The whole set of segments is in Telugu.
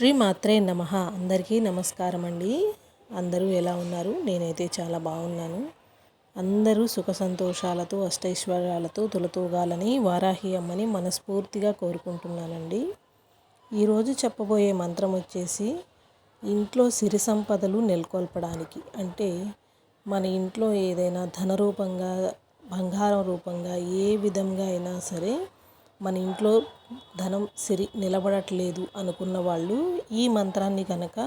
శ్రీ మాత్రే నమ. అందరికీ నమస్కారం అండి అందరూ ఎలా ఉన్నారు? నేనైతే చాలా బాగున్నాను. అందరూ సుఖ సంతోషాలతో అష్టైశ్వర్యాలతో తొలతూగాలని వారాహి అమ్మని మనస్ఫూర్తిగా కోరుకుంటున్నానండి. ఈరోజు చెప్పబోయే మంత్రం వచ్చేసి ఇంట్లో సిరి సంపదలు నెలకొల్పడానికి. అంటే మన ఇంట్లో ఏదైనా ధన రూపంగా బంగారం రూపంగా ఏ విధంగా అయినా సరే మన ఇంట్లో ధనం సిరి నిలబడట్లేదు అనుకున్న వాళ్ళు ఈ మంత్రాన్ని కనుక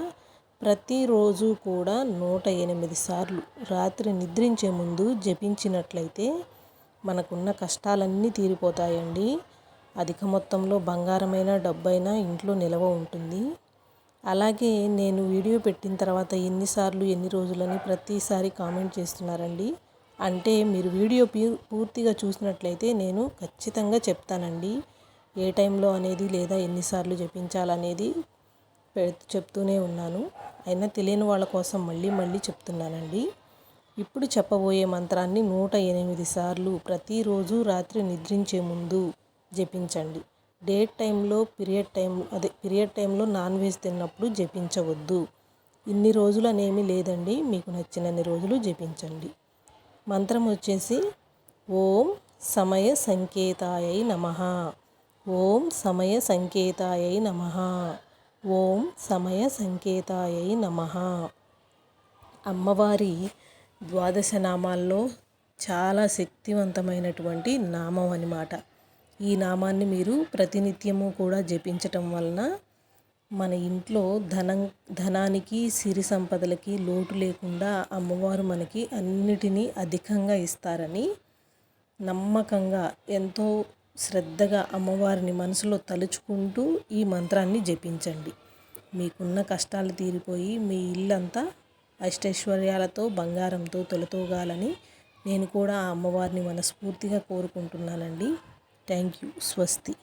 ప్రతిరోజు కూడా నూట ఎనిమిది సార్లు రాత్రి నిద్రించే ముందు జపించినట్లయితే మనకున్న కష్టాలన్నీ తీరిపోతాయండి. అధిక మొత్తంలో బంగారమైన డబ్బైనా ఇంట్లో నిలవ ఉంటుంది. అలాగే నేను వీడియో పెట్టిన తర్వాత ఎన్నిసార్లు ఎన్ని రోజులని ప్రతిసారి కామెంట్ చేస్తున్నారండి. అంటే మీరు వీడియో పూర్తిగా చూసినట్లయితే నేను ఖచ్చితంగా చెప్తానండి. ఏ టైంలో అనేది లేదా ఎన్నిసార్లు జపించాలనేది చెప్తూనే ఉన్నాను. అయినా తెలియని వాళ్ళ కోసం మళ్ళీ మళ్ళీ చెప్తున్నానండి. ఇప్పుడు చెప్పబోయే మంత్రాన్ని నూట ఎనిమిది సార్లు ప్రతిరోజు రాత్రి నిద్రించే ముందు జపించండి. డేట్ టైంలో పీరియడ్ టైం అదే పీరియడ్ టైంలో నాన్ వెజ్ తిన్నప్పుడు జపించవద్దు. ఇన్ని రోజులు అనేమి లేదండి. మీకు నచ్చినన్ని రోజులు జపించండి. మంత్రం వచ్చేసి ఓం సమయ సంకేతాయై నమ. ఓం సమయ సంకేతాయై నమ. ఓం సమయ సంకేతాయై నమ. అమ్మవారి ద్వాదశ నామాల్లో చాలా శక్తివంతమైనటువంటి నామం అన్నమాట. ఈ నామాన్ని మీరు ప్రతినిత్యము కూడా జపించటం వలన మన ఇంట్లో ధనం ధనానికి సిరి సంపదలకి లోటు లేకుండా అమ్మవారు మనకి అన్నిటినీ అధికంగా ఇస్తారని నమ్మకంగా ఎంతో శ్రద్ధగా అమ్మవారిని మనసులో తలుచుకుంటూ ఈ మంత్రాన్ని జపించండి. మీకున్న కష్టాలు తీరిపోయి మీ ఇల్లంతా అష్టైశ్వర్యాలతో బంగారంతో తొలతోగాలని నేను కూడా ఆ అమ్మవారిని మనస్ఫూర్తిగా కోరుకుంటున్నానండి. Thank you. స్వస్తి.